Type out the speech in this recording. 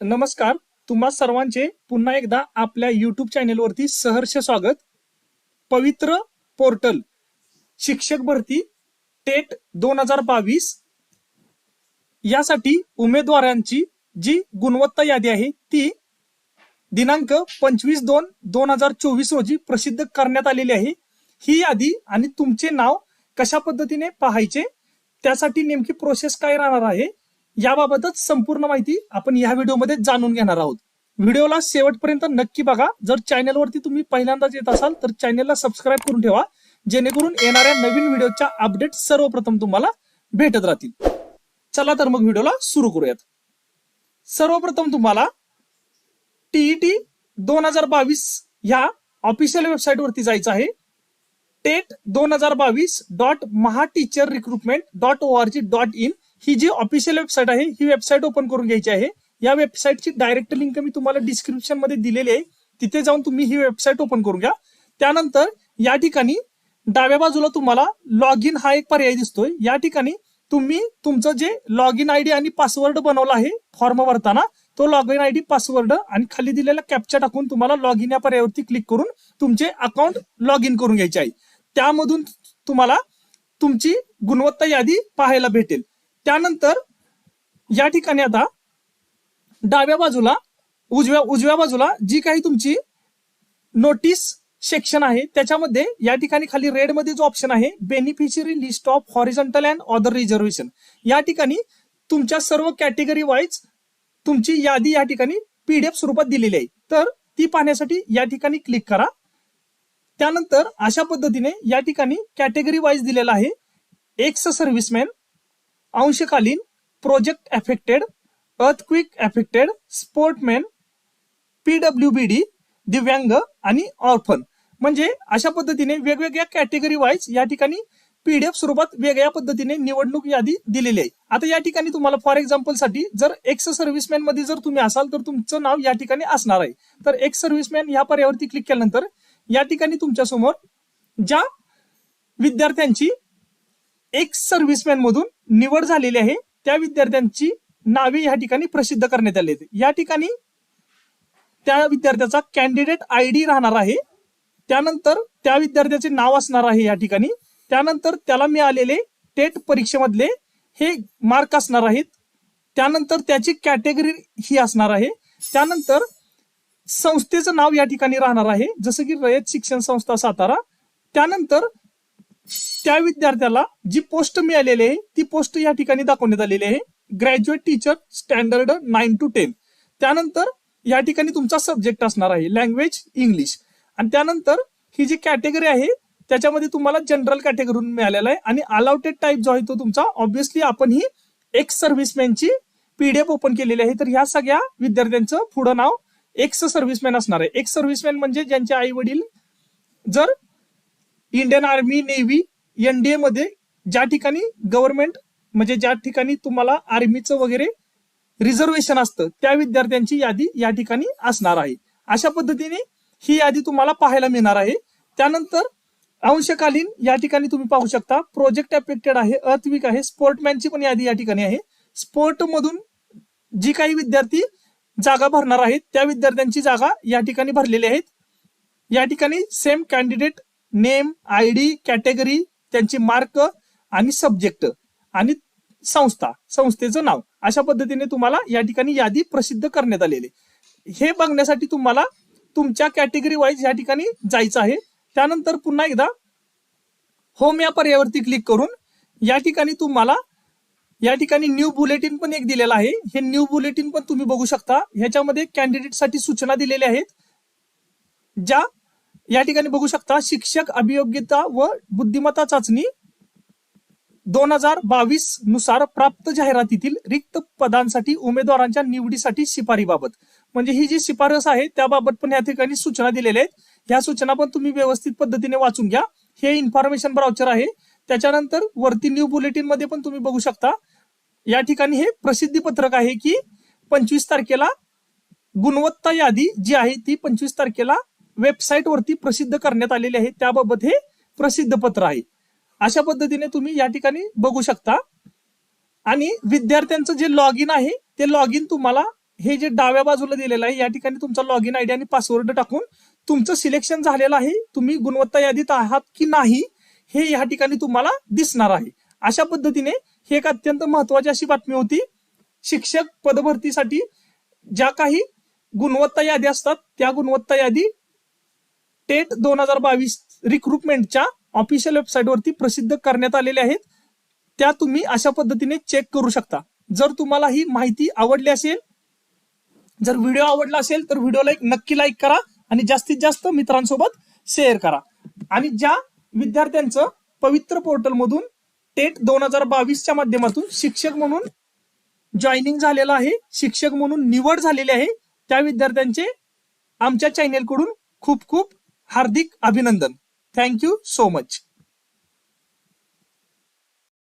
नमस्कार तुम्हा सर्वांचे पुन्हा एकदा आपल्या युट्यूब चॅनेलवरती सहर्ष स्वागत. पवित्र पोर्टल शिक्षक भरती टेट दोन हजार बावीस. यासाठी उमेदवारांची जी गुणवत्ता यादी आहे ती दिनांक पंचवीस दोन दोन हजार चोवीस रोजी प्रसिद्ध करण्यात आलेली आहे. ही यादी आणि तुमचे नाव कशा पद्धतीने पाहायचे त्यासाठी नेमकी प्रोसेस काय राहणार आहे याबाबतच संपूर्ण माहिती आपण या व्हिडिओमध्ये जाणून घेणार आहोत. व्हिडिओला शेवटपर्यंत नक्की बघा. जर चॅनेलवरती तुम्ही पहिल्यांदाच येत असाल तर चॅनेलला सबस्क्राईब करून ठेवा. जेणेकरून येणाऱ्या नवीन व्हिडिओच्या अपडेट सर्वप्रथम तुम्हाला भेटत राहतील. चला तर मग व्हिडिओला सुरू करूयात. सर्वप्रथम तुम्हाला टीईटी दोन हजार बावीस ह्या ऑफिशियल वेबसाईटवरती जायचं आहे. टेट दोन हजार बावीस dot Maha teacher recruitment dot O R G dot in ही जी ऑफिशियल वेबसाईट आहे ही वेबसाईट ओपन करून घ्यायची आहे. या वेबसाईटची डायरेक्ट लिंक मी तुम्हाला डिस्क्रिप्शनमध्ये दिलेली आहे. तिथे जाऊन तुम्ही ही वेबसाईट ओपन करून घ्या. त्यानंतर या ठिकाणी डाव्या बाजूला तुम्हाला लॉग इन हा एक पर्याय दिसतोय. या ठिकाणी तुम्ही तुमचं जे लॉग इन आयडी आणि पासवर्ड बनवला आहे फॉर्म भरताना तो लॉग इन आयडी पासवर्ड आणि खाली दिलेला कॅप्चा टाकून तुम्हाला लॉग इन या पर्यायावरती क्लिक करून तुमचे अकाउंट लॉग इन करून घ्यायचे आहे. त्यामधून तुम्हाला तुमची गुणवत्ता यादी पाहायला भेटेल. त्यानंतर या ठिकाणी आता डाव्या बाजूला उजव्या उजव्या बाजूला जी काही तुमची नोटीस सेक्शन आहे त्याच्यामध्ये या ठिकाणी खाली रेडमध्ये जो ऑप्शन आहे beneficiary list of horizontal and other reservation या ठिकाणी तुमच्या सर्व कॅटेगरी वाईज तुमची यादी या ठिकाणी पीडीएफ स्वरूपात दिलेली आहे. तर ती पाहण्यासाठी या ठिकाणी क्लिक करा. त्यानंतर अशा पद्धतीने या ठिकाणी कॅटेगरी वाईज दिलेला आहे एक्स सर्व्हिसमॅन अंशकालीन project affected earthquake affected sportsman PW B D दिव्यांग आणि ऑर्फन. म्हणजे अशा पद्धतीने वेगवेगळ्या कॅटेगरी वाईज या ठिकाणी पीडीएफ स्वरूपात वेगळ्या पद्धतीने निवडणूक यादी दिलेली आहे. आता या ठिकाणी तुम्हाला फॉर एक्झाम्पलसाठी जर एक्स सर्व्हिसमॅनमध्ये जर तुम्ही असाल तर तुमचं नाव या ठिकाणी असणार आहे. तर एक्स सर्व्हिसमॅन या पर्यावरती क्लिक केल्यानंतर या ठिकाणी तुमच्यासमोर ज्या विद्यार्थ्यांची एक्स सर्व्हिसमॅन मधून निवड झालेली आहे. त्या विद्यार्थ्यांची नावे या ठिकाणी प्रसिद्ध करण्यात आली आहेत. या ठिकाणी त्या विद्यार्थ्याचा कॅन्डिडेट आय डी राहणार आहे. त्यानंतर त्या विद्यार्थ्याचे नाव असणार आहे या ठिकाणी. त्यानंतर त्याला मिळालेले टेट परीक्षेमधले हे मार्क असणार आहेत. त्यानंतर त्याची कॅटेगरी ही असणार आहे. त्यानंतर संस्थेचं नाव या ठिकाणी राहणार आहे. जसं की रयत शिक्षण संस्था सातारा. त्यानंतर त्या विद्यार्थ्याला जी पोस्ट मिळालेली आहे ती पोस्ट या ठिकाणी दाखवण्यात आलेली आहे. Graduate teacher standard nine to ten त्यानंतर या ठिकाणी तुमचा सब्जेक्ट असणार आहे लँग्वेज इंग्लिश आणि त्यानंतर ही जी कॅटेगरी आहे त्याच्यामध्ये तुम्हाला जनरल कॅटेगरी मिळालेला आहे. आणि अलाउटेड टाईप जो आहे तो तुमचा ऑब्व्हियसली आपण ही एक्स सर्व्हिसमॅनची पीडीएफ ओपन केलेली आहे. तर ह्या सगळ्या विद्यार्थ्यांचं पुढं नाव एक्स सर्व्हिसमॅन असणार आहे. एक्स सर्व्हिसमॅन म्हणजे ज्यांचे आई वडील जर इंडियन आर्मी नेव्ही एनडीए मध्ये ज्या ठिकाणी गव्हर्नमेंट म्हणजे ज्या ठिकाणी तुम्हाला आर्मीचं वगैरे रिझर्वेशन असतं त्या विद्यार्थ्यांची यादी या ठिकाणी असणार आहे. अशा पद्धतीने ही यादी तुम्हाला पाहायला मिळणार आहे. त्यानंतर अंशकालीन या ठिकाणी तुम्ही पाहू शकता प्रोजेक्ट अफेक्टेड आहे अर्थविक आहे स्पोर्टमॅनची पण यादी या ठिकाणी आहे. स्पोर्ट मधून जी काही विद्यार्थी जागा भरणार आहेत त्या विद्यार्थ्यांची जागा या ठिकाणी भरलेली आहेत. या ठिकाणी same candidate name I D category त्यांची मार्क आणि सब्जेक्ट आणि संस्था संस्थेचं नाव. अशा पद्धतीने तुम्हाला या ठिकाणी यादी प्रसिद्ध करण्यात आलेली हे बघण्यासाठी तुम्हाला तुमच्या कॅटेगरी वाईज या ठिकाणी जायचं आहे. त्यानंतर पुन्हा एकदा होम या पर्यावरती क्लिक करून या ठिकाणी तुम्हाला या ठिकाणी न्यू बुलेटिन पण एक दिलेला आहे. हे न्यू बुलेटिन पण तुम्ही बघू शकता. ह्याच्यामध्ये कॅन्डिडेटसाठी सूचना दिलेल्या आहेत. ज्या या ठिकाणी बघू शकता शिक्षक अभियोग्यता व बुद्धिमत्ता चाचणी दोन हजार बावीसनुसार प्राप्त जाहिरातीतील रिक्त पदांसाठी उमेदवारांच्या निवडीसाठी शिफारीबाबत म्हणजे ही जी शिफारस आहे त्याबाबत पण या ठिकाणी सूचना दिलेल्या आहेत. ह्या सूचना पण तुम्ही व्यवस्थित पद्धतीने वाचून घ्या. हे इन्फॉर्मेशन ब्राउचर आहे. त्याच्यानंतर वरती न्यू बुलेटिनमध्ये पण तुम्ही बघू शकता. या ठिकाणी हे प्रसिद्धी पत्रक आहे की पंचवीस तारखेला गुणवत्ता यादी जी आहे ती पंचवीस तारखेला वेबसाईटवरती प्रसिद्ध करण्यात आलेले आहे. त्याबाबत हे प्रसिद्ध पत्र आहे. अशा पद्धतीने तुम्ही या ठिकाणी बघू शकता. आणि विद्यार्थ्यांचं जे लॉग इन आहे ते लॉग इन तुम्हाला हे जे डाव्या बाजूला दिलेलं आहे या ठिकाणी तुमचा लॉग इन आयडी आणि पासवर्ड टाकून तुमचं सिलेक्शन झालेलं आहे. तुम्ही गुणवत्ता यादीत आहात की नाही हे या ठिकाणी तुम्हाला दिसणार आहे. अशा पद्धतीने ही एक अत्यंत महत्वाची अशी बातमी होती. शिक्षक पदभरतीसाठी ज्या काही गुणवत्ता यादी असतात त्या गुणवत्ता यादी टेट दोन हजार बावीस रिक्रुटमेंटच्या ऑफिशियल वेबसाईटवरती प्रसिद्ध करण्यात आलेल्या आहेत. त्या तुम्ही अशा पद्धतीने चेक करू शकता. जर तुम्हाला ही माहिती आवडली असेल जर व्हिडिओ आवडला असेल तर व्हिडिओला एक नक्की लाईक करा आणि जास्तीत जास्त मित्रांसोबत शेअर करा. आणि ज्या विद्यार्थ्यांचं पवित्र पोर्टलमधून टेट दोन हजार बावीसच्या माध्यमातून शिक्षक म्हणून जॉईनिंग झालेलं आहे शिक्षक म्हणून निवड झालेली आहे त्या विद्यार्थ्यांचे आमच्या चॅनेलकडून खूप खूप हार्दिक अभिनंदन. Thank you so much